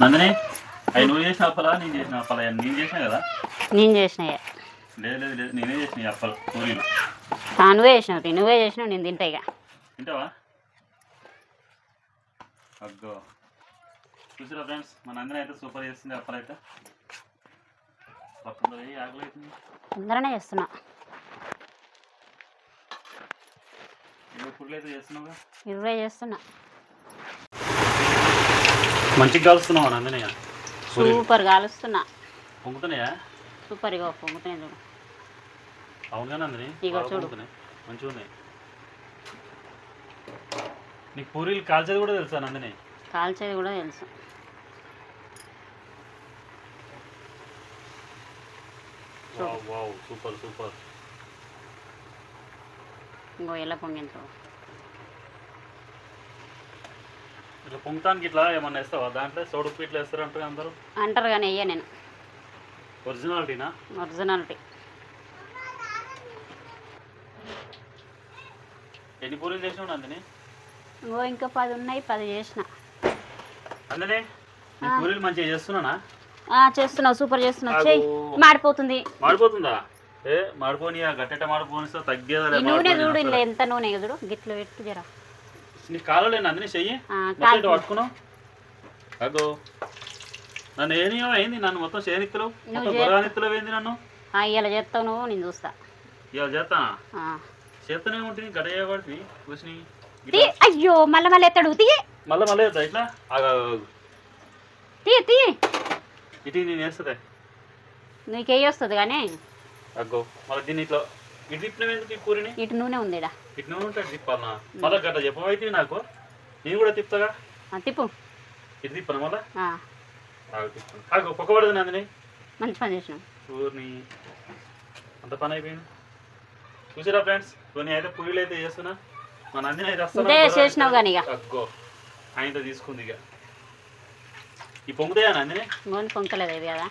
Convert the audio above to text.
నందిని అవి నువ్వు చేసిన అప్పలా నేను చేసిన అప్పలా నేను చేసిన కదా? నేను చేసినాయే లేదు లేదు లేదు నేనే చేసిన అప్పలు పూరీలు. నువ్వే చేసినావు నువ్వే చేసినావు నేను తింటా ఇక. తింటావా? అగ్గో. చూసిరా ఫ్రెండ్స్ మా నందిని అయితే సూపర్ చేస్తుంది అప్పలు అయితే. పక్కన ఆకలి అవుతుంది. తొందరనే చేస్తున్నా. ఇరవై చేస్తున్నా. మంచిగా కలుస్తున్నావా నందిని పూరీలు సూపర్ కాలుస్తున్నా పొంగుతున్నాయా? సూపర్ ఇగో పొంగుతున్నాయి చూడు. అవునుగా నందిని? ఇగో చూడు. మంచిగా ఉన్నాయి. నీకు పూరీలు కాల్చేది కూడా తెలుసా నందిని? కాల్చేది కూడా తెలుసు. Wow wow super super. ఇంకో ఎలా పొంగింది చూడు ఇట్లా పొంగటానికి ఇట్లా ఏమన్నా వేస్తావా? దాంట్లో సోడుపు ఇట్లా వేస్తారంటారు అందరూ? అంటారు కానీ వెయ్య నేను. ఒరిజినాలిటీనా? ఒరిజినాలిటీ. ఎన్ని పూరీలు చేసినావు నందిని? ఇంకో ఇంకా పది ఉన్నాయి పది చేసిన. నందిని నీ పూరీలు మంచిగా చేస్తున్నానా? ఆ, చేస్తున్నావు సూపర్ చేస్తున్నావు. చెయ్యి. మాడిపోతుంది. మాడిపోతుందా? ఏ మాడిపోని గట్టెట మాడిపోనిస్తా తగ్గేదా నూనె చూడు ఇలా ఎంత నూనె చూడు. గిట్ల పెట్టు జరా. నీ కాలలో నందిని చెయ్యి. మొత్తం పట్టుకున్నావు. అగో. నన్ను ఏని అయింది నన్ను మొత్తం చేయనిత్తలు మొత్తం గొరగానిత్తలు ఏంది నన్ను? ఆ, ఇలా చేస్తావు నువ్వు నేను చూస్తా. ఇవాళ చేస్తానా? ఆ. చేస్తూనే ఉంటుంది గడ్డ చేయబడి కూర్చుని అయ్యో మళ్ళీ మళ్ళీ ఎత్తాడు. తీ మళ్ళీ మళ్ళీ చేస్తా ఇట్లా. తీ తీ ఇటు నేను వేస్తుంది. నీకేయి వస్తుంది కానీ? అగ్గో మళ్ళీ దీన్ని ఇట్లా ఇటు నూనె. ఇటు నువ్వు ఉంటాడు తిప్పాలనా మళ్ళీ గడ్డ చెప్పవైతే నాకు. నేను కూడా తిప్పుతాగా. ఆ తిప్పు. ఇటు తిప్పను మళ్ళీ? ఆ, ఆగు తిప్పుతాను ఆగు పొక్క పడదు నందిని. మంచి పని ఊరిని అంత పని అయిపోయింది. చూసారా ఫ్రెండ్స్ కొన్ని అయితే పూరీలు అయితే చేస్తున్నా. మా నందిని అయితే చేసినావు కానీ ఇక. అగ్గో ఆయనతో తీసుకుంది ఇక. ఈ పొంగుతాయా నందిని? ఇది కదా?